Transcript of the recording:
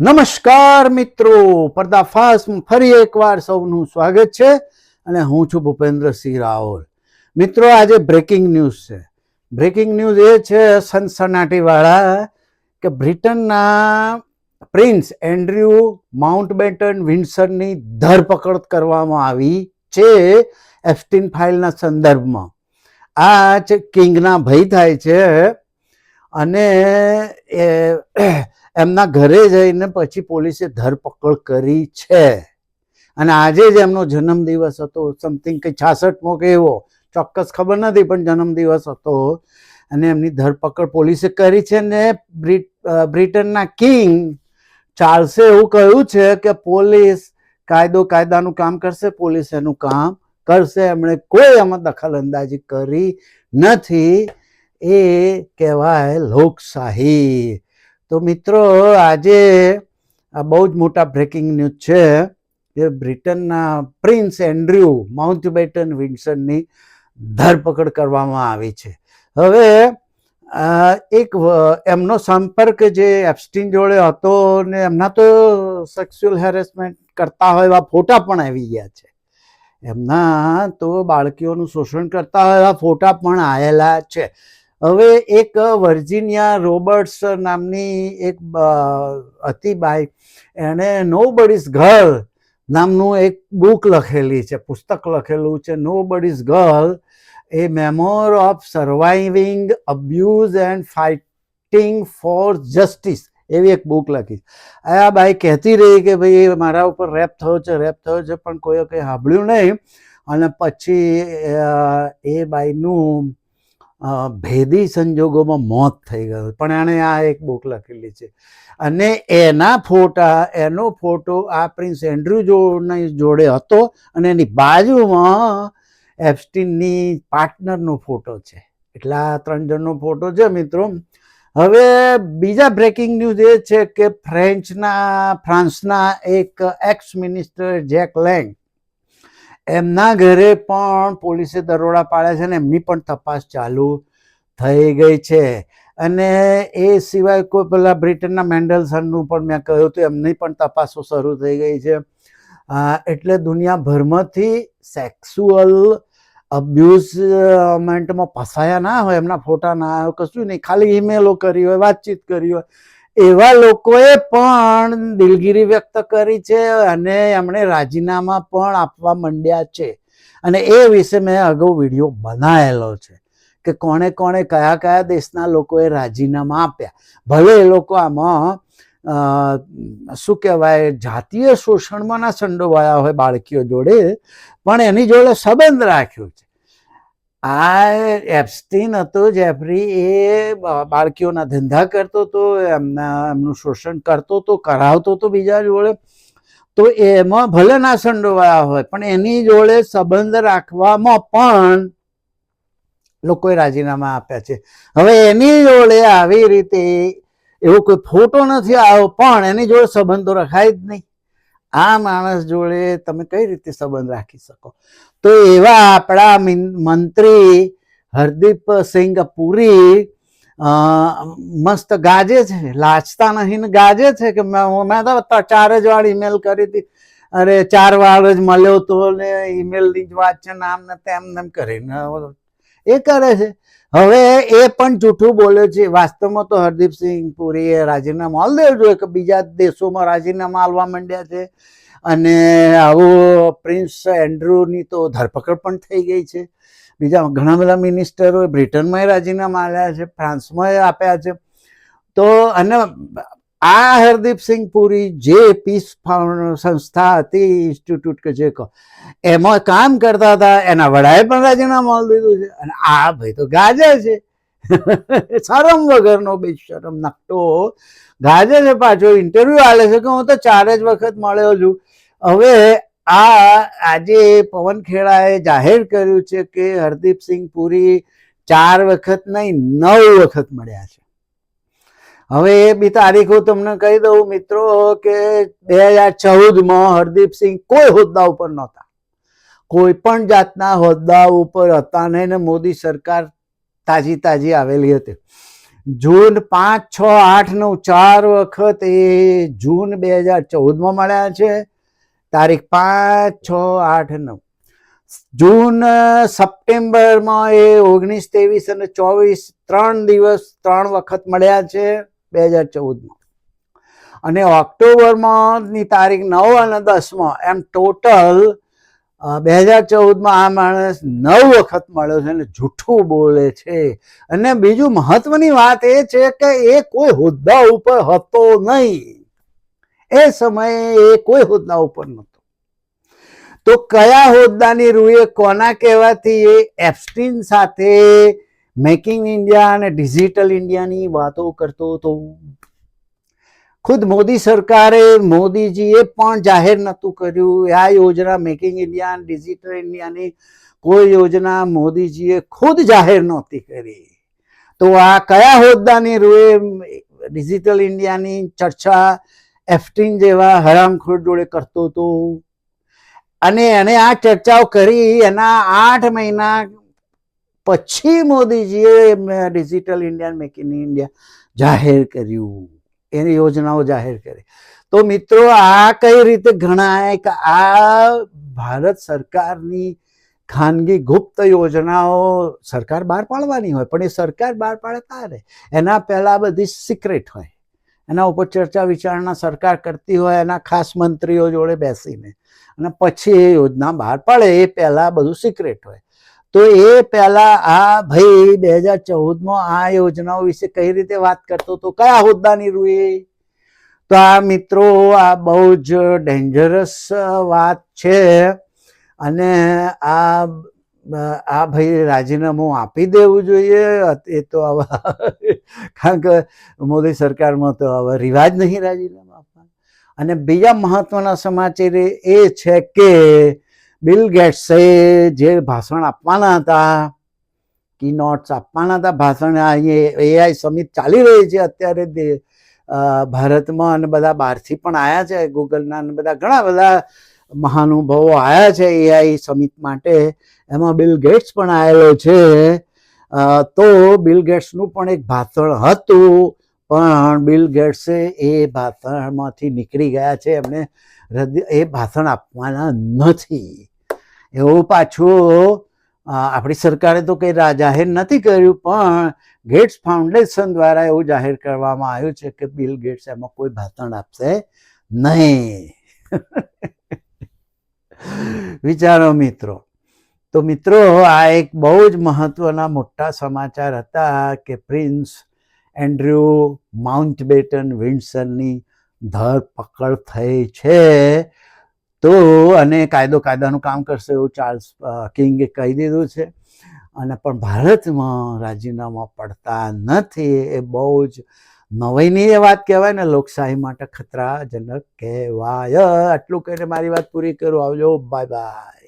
નમસ્કાર મિત્રો પર્દાફાશમાં ફરી એકવાર સૌનું સ્વાગત છે અને હું છું ભૂપેન્દ્રસિંહ રાવલ. મિત્રો, આજે બ્રેકિંગ ન્યૂઝ છે. બ્રેકિંગ ન્યૂઝ એ છે સનસનાટીવાળા કે બ્રિટનના પ્રિન્સ એન્ડ્રયુ માઉન્ટબેટન વિન્સરની ધરપકડ કરવામાં આવી છે એફટીન ફાઇલના સંદર્ભમાં. આ કિંગના ભય થાય છે અને એમના ઘરે જઈને પછી પોલીસે ધરપકડ કરી છે. અને આજે જ એમનો જન્મદિવસ હતો સમથિંગ કંઈ છાસઠમો કે એવો, ચોક્કસ ખબર નથી, પણ જન્મદિવસ હતો. અને એમની ધરપકડ પોલીસે કરી છે ને બ્રિટ બ્રિટનના કિંગ ચાર્લ્સે એવું કહ્યું છે કે પોલીસ કાયદો કાયદાનું કામ કરશે, પોલીસ એનું કામ કરશે. એમણે કોઈ એમાં દખલ અંદાજી કરી નથી. એ કહેવાય લોકશાહી. તો મિત્રો, આજે આ બહુ જ મોટા બ્રેકિંગ ન્યૂઝ છે કે બ્રિટનના પ્રિન્સ એન્ડ્રયુ માઉન્ટબેટન વિન્સનની ધરપકડ કરવામાં આવી છે. હવે એક એમનો સંપર્ક જે એપ્સ્ટીન જોડે હતો ને એમના તો સેક્સ્યુઅલ હેરેસમેન્ટ કરતા હોય એવા ફોટા પણ આવી ગયા છે. એમના તો બાળકીઓનું શોષણ કરતા હોય એવા ફોટા પણ આવેલા છે. હવે એક વર્જિનિયા રોબર્ટ્સ નામની એક હતી બાઈ. એણે નો બડીઝ ગર્લ નામનું એક બુક લખેલી છે, પુસ્તક લખેલું છે nobody's girl, a memoir of surviving abuse and fighting for justice, એવી એક બુક લખી આ બાઈ કહેતી રહી કે ભાઈ મારા ઉપર રેપ થયો છે, રેપ થયો છે, પણ કોઈએ કંઈ સાંભળ્યું નહીં. અને પછી એ બાઈનું ભેદી સંજોગોમાં મોત થઈ ગયું પણ એણે આ એક બુક લખેલી છે. અને એના ફોટા, એનો ફોટો આ પ્રિન્સ એન્ડ્રુ જોડે હતો અને એની બાજુમાં એપ્સ્ટીનની પાર્ટનરનો ફોટો છે. એટલે આ ત્રણ જણનો ફોટો છે મિત્રો. હવે બીજા બ્રેકિંગ ન્યૂઝ એ છે કે ફ્રેન્ચના, ફ્રાન્સના એક એક્સ મિનિસ્ટર જેક લેંગ એમના ઘરે પણ પોલીસે દરોડા પાડ્યા છે અને એમની પણ તપાસ ચાલુ થઈ ગઈ છે. અને એ સિવાય કોઈ પેલા બ્રિટનના મેન્ડલસનનું પણ મેં કહ્યું હતું, એમની પણ તપાસો શરૂ થઈ ગઈ છે. એટલે દુનિયાભરમાંથી સેક્સ્યુઅલ અબ્યુઝમેન્ટમાં ફસાયા ના હોય, એમના ફોટા ના હોય, કશું નહીં. ખાલી ઈમેલો કરી હોય, વાતચીત કરી હોય. એવા લોકોએ પણ દિલગીરી વ્યક્ત કરી છે અને એમણે રાજીનામા પણ આપવા માંડ્યા છે. અને એ વિશે મેં અગાઉ વીડિયો બનાવેલો છે કે કોણે કોણે કયા કયા દેશના લોકોએ રાજીનામા આપ્યા. ભલે એ લોકો આમાં શું કહેવાય, જાતીય શોષણમાં ના સંડોવાયા હોય બાળકીઓ જોડે, પણ એની જોડે સંબંધ રાખ્યો છે. આ એપ્સ્ટીન હતો જેફરી, એ બાળકીઓના ધંધા કરતો હતો એમના, એમનું શોષણ કરતો હતો કરાવતો હતો બીજા જોડે. તો એમાં ભલે ના સંડોવાયા હોય, પણ એની જોડે સંબંધ રાખવામાં પણ લોકોએ રાજીનામા આપ્યા છે. હવે એની જોડે આવી રીતે એવો કોઈ ફોટો નથી આવ્યો, પણ એની જોડે સંબંધો રખાય જ નહીં. આ માણસ જોડે તમે કઈ રીતે સંબંધ રાખી શકો? તો એવા આપણા મંત્રી હરદીપ સિંઘ પુરી મસ્ત ગાજે છે. લાચતા નહીં ને ગાજે છે કે મેં તો ચાર જ વાર ઈમેલ કરી હતી. અરે, ચાર વાર જ મળ્યો તો ને ઈમેલની જ વાત છે, નામ ને તેમ નેમ કરીને. એ કરે છે. હવે એ પણ જૂઠું બોલે છે. વાસ્તવમાં તો હરદીપસિંહ પુરીએ રાજીનામું આલ દેવું જોઈએ કે બીજા દેશોમાં રાજીનામા આલવા માંડ્યા છે. અને આવું પ્રિન્સ એન્ડ્રુની તો ધરપકડ પણ થઈ ગઈ છે. બીજા ઘણા બધા મિનિસ્ટરોએ બ્રિટનમાં રાજીનામા આપ્યા છે, ફ્રાન્સમાં આપ્યા છે. તો અને આ હરદીપસિંહ પુરી જે પીસ સંસ્થા હતી, ઇન્સ્ટિટ્યૂટ કે જે કહો એમાં કામ કરતા હતા, એના વડાએ પણ રાજીનામું દીધું છે. અને આ ભાઈ તો ગાજે છે. શરમ વગરનો બેશરમ નકટો ગાજે છે પાછો ઇન્ટરવ્યુ આલે છે કે હું તો ચાર જ વખત મળ્યો છું. હવે આ, આજે પવન ખેડાએ જાહેર કર્યું છે કે હરદીપસિંહ પુરી ચાર વખત નહીં, નવ વખત મળ્યા છે. હવે એ બી તારીખો તમને કહી દઉં, મિત્રો, કે બે હજાર ચૌદમાં હરદીપસિંહ કોઈ હોદ્દા ઉપર નહોતા. કોઈ પણ જાતના હોદ્દા ઉપર હતા નહીં ને મોદી સરકાર તાજી તાજી આવેલી હતી. જૂન પાંચ, છ, આઠ, નવ, ચાર વખત એ જૂન બે હજાર ચૌદમાં મળ્યા છે. તારીખ પાંચ, છ, આઠ, નવ. જૂન સપ્ટેમ્બરમાં એ ઓગણીસ, ત્રેવીસ અને ચોવીસ ત્રણ દિવસ, ત્રણ વખત મળ્યા છે બે હજાર ચૌદમાં. અને ઓક્ટોબરમાં ની તારીખ નવ અને દસમાં એમ ટોટલ બે હજાર ચૌદમાં આ માણસ નવ વખત મળ્યો છે અને જૂઠું બોલે છે. અને બીજું મહત્વની વાત એ છે કે એ કોઈ હોદ્દા ઉપર હતો નહીં. એ સમયે એ કોઈ હોદ્દા ઉપર નહોતો. તો કયા હોદ્દાની રૂએ કોના કહેવાથી એ એપ્સ્ટીન સાથે મેકિંગ ઇન્ડિયા અને ડિજિટલ ઇન્ડિયાની વાતો કરતો હતો? ખુદ મોદી સરકારે મોદીજીએ પણ જાહેર નહોતું કર્યું. આ યોજના મેકિંગ ઇન્ડિયા ડિજિટલ ઇન્ડિયાની કોઈ યોજના મોદીજીએ ખુદ જાહેર નહોતી કરી. તો આ કયા હોદ્દાની રૂએ ડિજિટલ ઇન્ડિયાની ચર્ચા એફટીન જેવા હરામખોર જોડે કરતો હતો? અને એને આ ચર્ચાઓ કરી, એના આઠ મહિના પછી મોદીજીએ digital India make in India જાહેર કર્યું. એની યોજનાઓ જાહેર કરી. તો મિત્રો, આ કઈ રીતે ગણાય કે આ ભારત સરકારની ખાનગી ગુપ્ત યોજનાઓ સરકાર બહાર પાડવાની હોય, પણ એ સરકાર બહાર પાડે તારે એના પહેલા બધી સિક્રેટ હોય. એના ઉપર ચર્ચા વિચારણા સરકાર કરતી હોય, એના ખાસ મંત્રીઓ જોડે બેસીને. અને પછી એ યોજના બહાર પાડે, એ પહેલા બધું સિક્રેટ હોય. તો એ પહેલા આ ભાઈ બે હજાર ચૌદમાં આ યોજનાઓ વિશે કઈ રીતે વાત કરતો તો કયા હોદ્દાની રૂએ? તો આ મિત્રો, આ બહુ જ ડેન્જરસ વાત છે અને આ આ ભાઈ રાજીનામું આપી દેવું જોઈએ. એ તો હવે, કારણ કે મોદી સરકારમાં તો હવે રિવાજ નહીં રાજીનામું આપવાનું. અને બીજા મહત્વના સમાચાર એ છે કે બિલ ગેટ્સે જે ભાષણ આપવાના હતા કી નોટ્સ આપવાના હતા, ભાષણ એઆઈ સમિટ ચાલી રહી છે અત્યારે ભારતમાં અને બધા બહારથી પણ આવ્યા છે ગૂગલના અને બધા ઘણા બધા મહાનુભાવો આવ્યા છે એઆઈ સમિટ માટે. એમાં બિલ ગેટ્સ પણ આવેલો છે. તો બિલ ગેટ્સનું પણ એક ભાષણ હતું, પણ બિલ ગેટ્સે એ ભાષણમાંથી નીકળી ગયા છે. એમને એ ભાષણ આપવાના નથી. એવું પાછું આપણી સરકારે તો કંઈ જાહેર નથી કર્યું, પણ ગેટ્સ ફાઉન્ડેશન દ્વારા એવું જાહેર કરવામાં આવ્યું છે કે બિલ ગેટ્સ એમાં કોઈ ભાષણ આપશે નહીં. વિચારો મિત્રો. તો મિત્રો, આ એક બહુ જ મહત્વના મોટા સમાચાર હતા કે પ્રિન્સ એન્ડ્રુ માઉન્ટ બેટન વિન્સનની ધરપકડ થઈ છે. તો અને કાયદો કાયદાનું કામ કરશે એવું ચાર્લ્સ કિંગે કહી દીધું છે. અને પણ ભારતમાં રાજીનામા પડતા નથી એ બહુ જ નવાઈની એ વાત કહેવાય ને, લોકશાહી માટે ખતરાજનક કહેવાય. આટલું કહીને મારી વાત પૂરી કરું. આવજો. Bye bye.